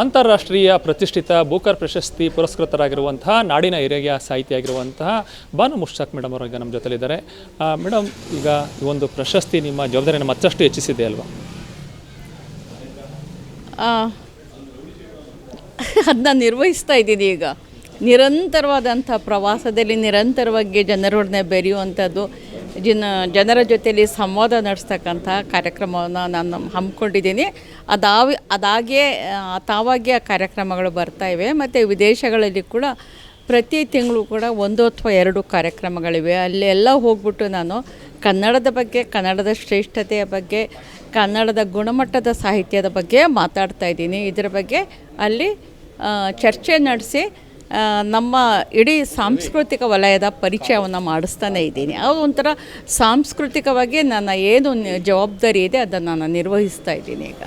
ಅಂತಾರಾಷ್ಟ್ರೀಯ ಪ್ರತಿಷ್ಠಿತ ಬೂಕರ್ ಪ್ರಶಸ್ತಿ ಪುರಸ್ಕೃತರಾಗಿರುವಂತಹ ನಾಡಿನ ಹಿರಿಯ ಸಾಹಿತಿ ಆಗಿರುವಂತಹ ಬಾನು ಮುಷ್ತಾಕ್ ಮೇಡಮ್ ಅವರು ಈಗ ನಮ್ಮ ಜೊತೆಲಿದ್ದಾರೆ. ಮೇಡಮ್, ಈಗ ಈ ಒಂದು ಪ್ರಶಸ್ತಿ ನಿಮ್ಮ ಜವಾಬ್ದಾರಿಯನ್ನು ಮತ್ತಷ್ಟು ಹೆಚ್ಚಿಸಿದೆ ಅಲ್ವಾ? ಅದನ್ನ ನಿರ್ವಹಿಸ್ತಾ ಇದ್ದೀನಿ ಈಗ. ನಿರಂತರವಾದಂಥ ಪ್ರವಾಸದಲ್ಲಿ ನಿರಂತರವಾಗಿ ಜನರೊಡನೆ ಬೆರೆಯುವಂಥದ್ದು ಜನ ಜನರ ಜೊತೆಯಲ್ಲಿ ಸಂವಾದ ನಡೆಸ್ತಕ್ಕಂಥ ಕಾರ್ಯಕ್ರಮವನ್ನು ನಾನು ಹಮ್ಮಿಕೊಂಡಿದ್ದೀನಿ. ಅದಾವ ಅದಾಗಿಯೇ ಆ, ತಾವಾಗಿಯೇ ಆ ಕಾರ್ಯಕ್ರಮಗಳು ಬರ್ತಾ ಇವೆ. ಮತ್ತು ವಿದೇಶಗಳಲ್ಲಿ ಕೂಡ ಪ್ರತಿ ತಿಂಗಳು ಕೂಡ ಒಂದು ಅಥವಾ ಎರಡು ಕಾರ್ಯಕ್ರಮಗಳಿವೆ. ಅಲ್ಲೆಲ್ಲ ಹೋಗ್ಬಿಟ್ಟು ನಾನು ಕನ್ನಡದ ಬಗ್ಗೆ ಕನ್ನಡದ ಶ್ರೇಷ್ಠತೆಯ ಬಗ್ಗೆ ಕನ್ನಡದ ಗುಣಮಟ್ಟದ ಸಾಹಿತ್ಯದ ಬಗ್ಗೆ ಮಾತಾಡ್ತಾ ಇದ್ದೀನಿ. ಇದರ ಬಗ್ಗೆ ಅಲ್ಲಿ ಚರ್ಚೆ ನಡೆಸಿ ನಮ್ಮ ಇಡೀ ಸಾಂಸ್ಕೃತಿಕ ವಲಯದ ಪರಿಚಯವನ್ನು ಮಾಡಿಸ್ತಾನೆ ಇದ್ದೀನಿ. ಅದು ಒಂಥರ ಸಾಂಸ್ಕೃತಿಕವಾಗಿ ನನ್ನ ಏನು ಜವಾಬ್ದಾರಿ ಇದೆ ಅದನ್ನು ನಾನು ನಿರ್ವಹಿಸ್ತಾ ಇದ್ದೀನಿ ಈಗ.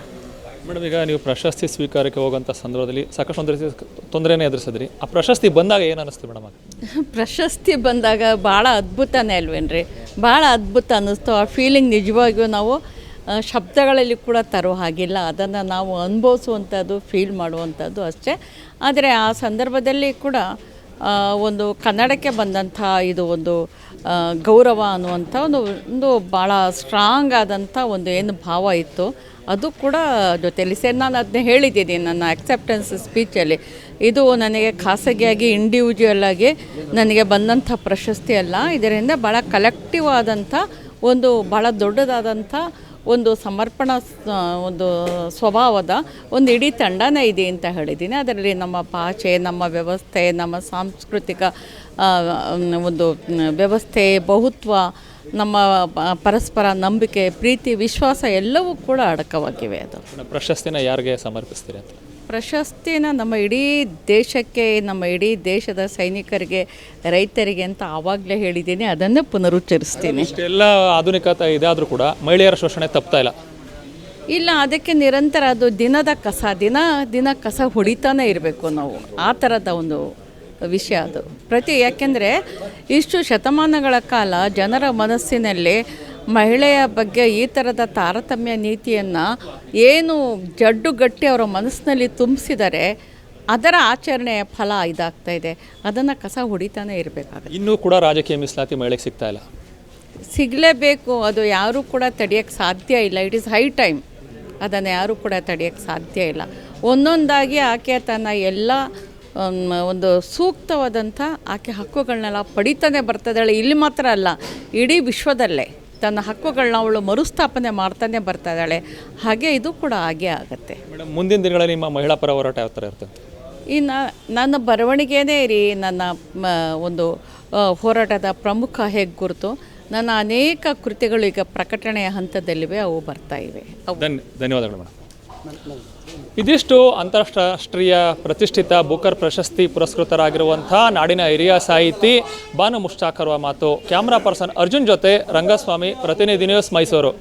ಮೇಡಮ್ ಈಗ ನೀವು ಪ್ರಶಸ್ತಿ ಸ್ವೀಕಾರಕ್ಕೆ ಹೋಗುವಂಥ ಸಂದರ್ಭದಲ್ಲಿ ಸಾಕಷ್ಟು ತೊಂದರೆ ತೊಂದರೆನೇ ಎದುರಿಸಿದ್ರಿ. ಆ ಪ್ರಶಸ್ತಿ ಬಂದಾಗ ಏನು ಅನ್ನಿಸ್ತು ಮೇಡಮ್ ಪ್ರಶಸ್ತಿ ಬಂದಾಗ ಭಾಳ ಅದ್ಭುತನೇ ಅಲ್ವೇನ್ರಿ? ಭಾಳ ಅದ್ಭುತ ಅನ್ನಿಸ್ತು. ಆ ಫೀಲಿಂಗ್ ನಿಜವಾಗಿಯೂ ನಾವು ಶಬ್ದಗಳಲ್ಲಿ ಕೂಡ ತರೋ ಹಾಗಿಲ್ಲ. ಅದನ್ನು ನಾವು ಅನುಭವಿಸುವಂಥದ್ದು ಫೀಲ್ ಮಾಡುವಂಥದ್ದು ಅಷ್ಟೇ. ಆದರೆ ಆ ಸಂದರ್ಭದಲ್ಲಿ ಕೂಡ ಒಂದು ಕನ್ನಡಕ್ಕೆ ಬಂದಂಥ ಇದು ಒಂದು ಗೌರವ ಅನ್ನುವಂಥ ಒಂದು ಒಂದು ಭಾಳ ಸ್ಟ್ರಾಂಗ್ ಆದಂಥ ಒಂದು ಏನು ಭಾವ ಇತ್ತು. ಅದು ಕೂಡ ಜೊತೆಯಲ್ಲಿ ಸರ್ ನಾನು ಅದನ್ನ ಹೇಳಿದ್ದೀನಿ ನನ್ನ ಅಕ್ಸೆಪ್ಟೆನ್ಸ್ ಸ್ಪೀಚಲ್ಲಿ ಇದು ನನಗೆ ಖಾಸಗಿಯಾಗಿ ಇಂಡಿವಿಜುವಲ್ ಆಗಿ ನನಗೆ ಬಂದಂಥ ಪ್ರಶಸ್ತಿ ಅಲ್ಲ. ಇದರಿಂದ ಭಾಳ ಕಲೆಕ್ಟಿವ್ ಆದಂಥ ಒಂದು ಭಾಳ ದೊಡ್ಡದಾದಂಥ ಒಂದು ಸಮರ್ಪಣಾ ಒಂದು ಸ್ವಭಾವದ ಒಂದು ಇಡೀ ತಂಡನೇ ಇದೆ ಅಂತ ಹೇಳಿದ್ದೀನಿ. ಅದರಲ್ಲಿ ನಮ್ಮ ಭಾಷೆ ನಮ್ಮ ವ್ಯವಸ್ಥೆ, ನಮ್ಮ ಸಾಂಸ್ಕೃತಿಕ ಒಂದು ವ್ಯವಸ್ಥೆ, ಬಹುತ್ವ ನಮ್ಮ ಪರಸ್ಪರ ನಂಬಿಕೆ ಪ್ರೀತಿ ವಿಶ್ವಾಸ ಎಲ್ಲವೂ ಕೂಡ ಅಡಕವಾಗಿವೆ ಅದು. ಪ್ರಶಸ್ತಿನ ಯಾರಿಗೆ ಸಮರ್ಪಿಸ್ತೀರಿ ಅಂತ? ಪ್ರಶಸ್ತಿನ ನಮ್ಮ ಇಡೀ ದೇಶಕ್ಕೆ ನಮ್ಮ ಇಡೀ ದೇಶದ ಸೈನಿಕರಿಗೆ ರೈತರಿಗೆ ಅಂತ ಆವಾಗಲೇ ಹೇಳಿದ್ದೀನಿ. ಅದನ್ನೇ ಪುನರುಚ್ಚರಿಸ್ತೀನಿ. ಇಷ್ಟೆಲ್ಲ ಆಧುನಿಕತೆ ಇದೆ ಆದರೂ ಕೂಡ ಮಹಿಳೆಯರ ಶೋಷಣೆ ತಪ್ತಾ ಇಲ್ಲ? ಇಲ್ಲ ಅದಕ್ಕೆ ನಿರಂತರ ಅದು ದಿನದ ಕಸ ದಿನ ದಿನ ಕಸ ಹೊಡಿತಾನೆ ಇರಬೇಕು ನಾವು. ಆ ಥರದ ಒಂದು ವಿಷಯ ಅದು. ಪ್ರತಿ ಯಾಕೆಂದರೆ ಇಷ್ಟು ಶತಮಾನಗಳ ಕಾಲ ಜನರ ಮನಸ್ಸಿನಲ್ಲಿ ಮಹಿಳೆಯ ಬಗ್ಗೆ ಈ ಥರದ ತಾರತಮ್ಯ ನೀತಿಯನ್ನು ಏನು ಜಡ್ಡುಗಟ್ಟಿ ಅವರ ಮನಸ್ಸಿನಲ್ಲಿ ತುಂಬಿಸಿದರೆ ಅದರ ಆಚರಣೆಯ ಫಲ ಇದಾಗ್ತಾ ಇದೆ. ಅದನ್ನು ಕಸ ಹೊಡಿತಾನೆ ಇರಬೇಕಾಗುತ್ತೆ. ಇನ್ನೂ ಕೂಡ ರಾಜಕೀಯ ಮೀಸಲಾತಿ ಮಹಿಳೆಗೆ ಸಿಗ್ತಾ ಇಲ್ಲ. ಸಿಗಲೇಬೇಕು. ಅದು ಯಾರೂ ಕೂಡ ತಡೆಯೋಕ್ಕೆ ಸಾಧ್ಯ ಇಲ್ಲ. ಇಟ್ ಈಸ್ ಹೈ ಟೈಮ್ ಅದನ್ನು ಯಾರೂ ಕೂಡ ತಡೆಯೋಕ್ಕೆ ಸಾಧ್ಯ ಇಲ್ಲ. ಒಂದೊಂದಾಗಿ ಆಕೆ ತನ್ನ ಎಲ್ಲ ಒಂದು ಸೂಕ್ತವಾದಂಥ ಆಕೆ ಹಕ್ಕುಗಳನ್ನೆಲ್ಲ ಪಡಿತಾನೆ ಬರ್ತದಾಳೆ ಇಲ್ಲಿ ಮಾತ್ರ ಅಲ್ಲ ಇಡೀ ವಿಶ್ವದಲ್ಲೇ ತನ್ನ ಹಕ್ಕುಗಳನ್ನ ಅವಳು ಮರುಸ್ಥಾಪನೆ ಮಾಡ್ತಾನೆ ಬರ್ತಾ ಇದ್ದಾಳೆ ಹಾಗೆ ಇದು ಕೂಡ ಹಾಗೆ ಆಗುತ್ತೆ. ಮೇಡಮ್ ಮುಂದಿನ ದಿನಗಳಲ್ಲಿ ನಿಮ್ಮ ಮಹಿಳಾ ಪರ ಹೋರಾಟ ಯಾವ ಥರ ಇರ್ತದೆ? ಇನ್ನು ನನ್ನ ಬರವಣಿಗೆನೇ ರೀ ನನ್ನ ಒಂದು ಹೋರಾಟದ ಪ್ರಮುಖ ಹೇಗೆ ಗುರುತು? ನನ್ನ ಅನೇಕ ಕೃತಿಗಳು ಈಗ ಪ್ರಕಟಣೆಯ ಹಂತದಲ್ಲಿವೆ ಅವು ಬರ್ತಾ ಇವೆ. ಧನ್ಯವಾದಗಳು ಮೇಡಮ್ ಇದಿಷ್ಟು ಅಂತಾರಾಷ್ಟ್ರೀಯ ಪ್ರತಿಷ್ಠಿತ ಬುಕರ್ ಪ್ರಶಸ್ತಿ ಪುರಸ್ಕೃತರಾಗಿರುವಂಥ ನಾಡಿನ ಹಿರಿಯ ಸಾಹಿತಿ ಬಾನು ಮುಷ್ಟಾಕರ್ವ ಮಾತು. ಕ್ಯಾಮ್ರಾ ಪರ್ಸನ್ ಅರ್ಜುನ್ ಜೊತೆ ರಂಗಸ್ವಾಮಿ, ಪ್ರತಿನಿಧಿ ನ್ಯೂಸ್ ಮೈಸೂರು.